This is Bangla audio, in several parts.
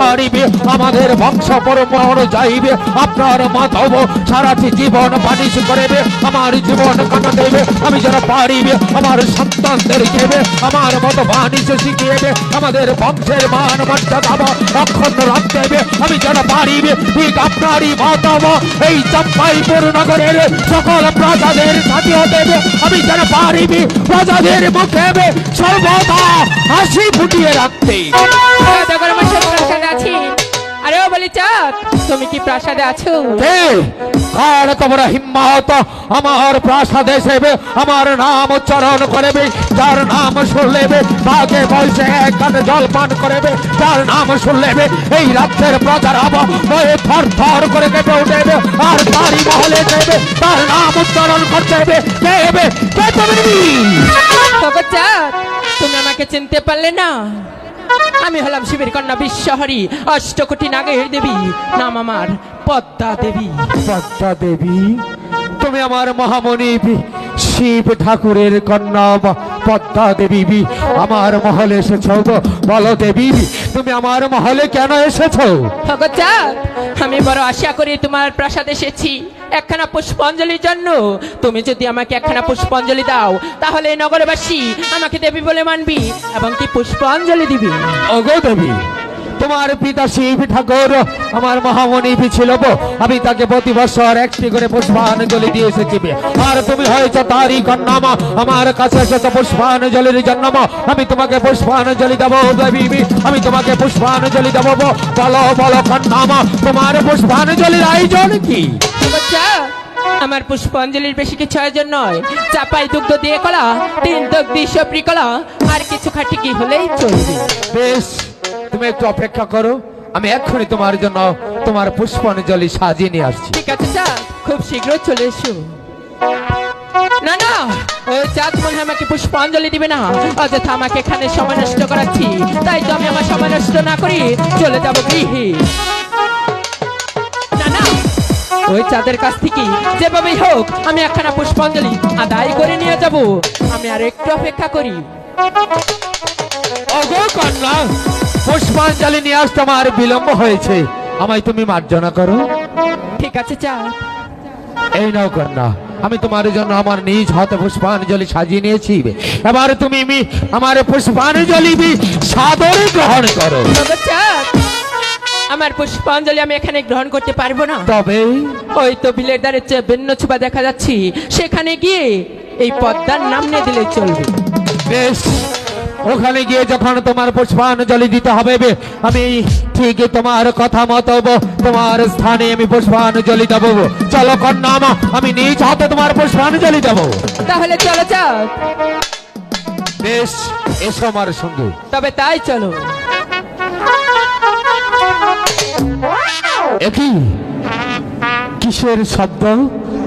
পারিবে আমাদের বংশ পরম্পরা যাইবে আপনার মাধব সারাটি জীবন বানিশ করিবে, আমার জীবন কাটা দেবে, আমি যেন পারিবে আমার সন্তানদের দেবে, আমার মতো বাণিজ্য শিখিয়েবে, আমাদের বংশের মান মর্যাদা অক্ষুণ্ণ রাখতে হবে আমি যেন পারিবে ঠিক আপনারই মাধব, এই চম্পাইপুর নগরের সকল প্রজাদের সাথী হবে আমি যেন পারিবে প্রজাদের মুখে সর্বদা হাসি ফুটিয়ে রাখতে। সদাগর চাঁদ তুমি কি প্রাসাদে আছো? কার তোমরা হিম্মত আমার প্রাসাদে সেবে আমার নাম উচ্চারণ করবে যার নাম শুনলেবে তাকে বলছে এক জল পান করবে যার নাম শুনলেবে এই রাজ্যের প্রজার ভয়ে থর থর করে কেঁপে উঠেবে আর তারই মহলে দেবে তার নাম উচ্চারণ করতে হবে হবে চাঁদ তুমি আমাকে চিনতে পারলে না? আমি হলাম শিবের কন্যা বিশ্বহরী অষ্টকোটি নাগের দেবী। নাম আমার পদ্মা দেবী। পদ্মা দেবী তুমি আমার মহামণি শিব ঠাকুরের কন্যা পদ্মা দেবী আমার মহলে এসেছ। বলো দেবী তুমি আমার মহলে কেন এসেছ? আমি বড় আশা করি তোমার প্রাসাদ এসেছি। একখানা পুষ্পাঞ্জলির জন্য। তুমি যদি আমাকে একখানা পুষ্পাঞ্জলি দাও তাহলে এই নগরবাসী আমাকে দেবী বলে মানবি এবং কি পুষ্পাঞ্জলি দিবি? অগো দেবী। তোমার পিতা শিব ঠাকুর আমার মহামণি ছিল। আমি তাকে প্রতি বছর একটি করে পুষ্পাঞ্জলি দিয়ে এসেছি আর তুমি হয়েছ তারই কন্যামা আমার কাছে এসেছ পুষ্পাঞ্জলির জন্য মা। আমি তোমাকে পুষ্পাঞ্জলি দেবো দেবী আমি তোমাকে পুষ্পাঞ্জলি দেবো। বলো বলো কন্যামা তোমার পুষ্পাঞ্জলির আয়োজন কি আমার পুষ্পাঞ্জলির বেশি কিছু আয়োজন নয় চাপাই দুগ্ধ দিয়ে কলা তিন দগ্ধি সবরি কলা আর কিছু খাটি কি হলেই চলবে বেশ তুমি একটু অপেক্ষা করো। আমি এক্ষুনি তোমার জন্য তোমার পুষ্পাঞ্জলি সাজিয়ে নিয়ে আসছি। ঠিক আছে চা খুব শীঘ্র চলে এসো। না না। মনে আমাকে পুষ্পাঞ্জলি দিবে না। অযথা আমাকে এখানে সময় নষ্ট করাচ্ছি। তাই তো আমি আমার সময় নষ্ট না করি চলে যাব গৃহে। না না। ওই চাঁদের কাছ থেকে যেভাবেই হোক আমি একখানা পুষ্পাঞ্জলি আদায় করে নিয়ে যাব। আমি আর একটু অপেক্ষা করি। অগো কন্যা। পুষ্পাঞ্জলি নিয়ে আসতে আমার বিলম্ব হয়েছে। আমায় তুমি মার্জনা করো। ঠিক আছে চাঁদ এই নাও কন্যা আমি তোমার জন্য আমার নিজ হাতে পুষ্পাঞ্জলি সাজিয়ে নিয়েছি। এবার তুমি আমার পুষ্পাঞ্জলি সাদরে গ্রহণ করো। আমার পুষ্পাঞ্জলি আমি এখানে গ্রহণ করতে পারব না। তবে? ওই তো বিলের দ্বারে যে ভিন্ন ছোপা দেখা যাচ্ছি সেখানে গিয়ে এই পদ্মার নাম নিয়ে দিলে চলবে। বেশ। ওখানে গিয়ে যখন তোমার পুষ্পাঞ্জলি দিতে হবে আমি ঠিক তোমার কথা মতো তোমার স্থানে আমি পুষ্পাঞ্জলি দেবো চলো কন্যা আমা, নিজ হাতে তোমার পুষ্পাঞ্জলি দেবো। তাহলে চলো বেশ এসো আমার সঙ্গে। তবে তাই চলো। একই কিসের শব্দ?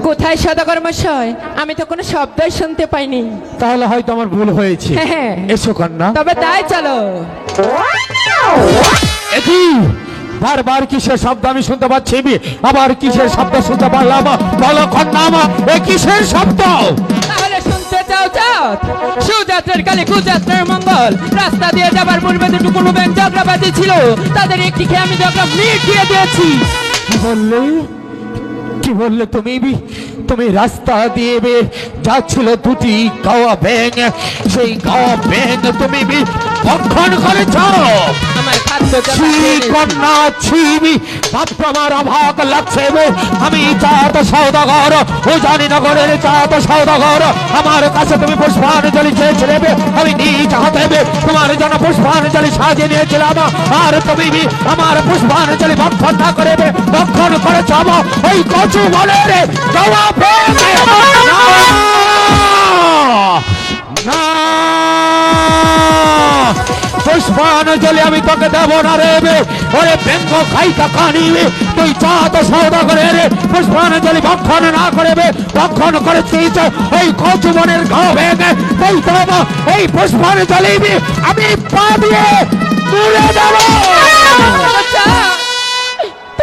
কোথায় সদাগর মশাই? আমি তো কোনো শব্দই শুনতে পাইনি। তাহলে হয়তো আমার ভুল হয়েছে। হ্যাঁ। এসো কন্যা। তবে তাই চলো। একই বারবার কিসের শব্দ আমি শুনতে পাচ্ছি? আবার কিসের শব্দ শুনতে পারলাম? বলো কন্যা আমা, এ কিসের শব্দ? সুযাত্রার কালে কুযাত্রার মঙ্গল। রাস্তা দিয়ে যাবার পূর্বে ব্যাংক ঝগড়া বাজিয়েছিল তাদের একটি খেয়ে আমি ঝগড়া মিটিয়ে দিয়েছি। বললে? কি বললে তুমি তুমি রাস্তা দিয়ে বে যাচ্ছিল দুটি গাওয়া ব্যাং সেই গাওয়া ব্যাং তুমি ভক্ষণ করেছ। কন্যা ছিবি ভাবতে আমার অভাগ লাগছে আমি চাঁদ সৌদাগর ও জানি নগরের চাঁদ সৌদাগর। আমার কাছে তুমি পুষ্পাঞ্জলি চেয়েছিলে বে। আমি নিজ হাতে তোমার জন্য পুষ্পাঞ্জলি সাজিয়ে নিয়েছিলাম। আর তুমি আমার পুষ্পাঞ্জলি ভক্ষণ না করে বে ভক্ষণ করেছ আমার ওই কচু বলে রে পুষ্পাঞ্জলি আমি তোকে দেবো না রে। ওরে ব্যঙ্গ খাইতা কানি বে। তুই চা তো সৌদা করে রে। পুষ্পাঞ্জলি ভক্ষণ না করে বে, ভক্ষণ করেছিস ওই কচু মনের ঘাও ভেঙে তুই তো এই পুষ্পাঞ্জলি আমি পা দিয়ে তুলে দেবো।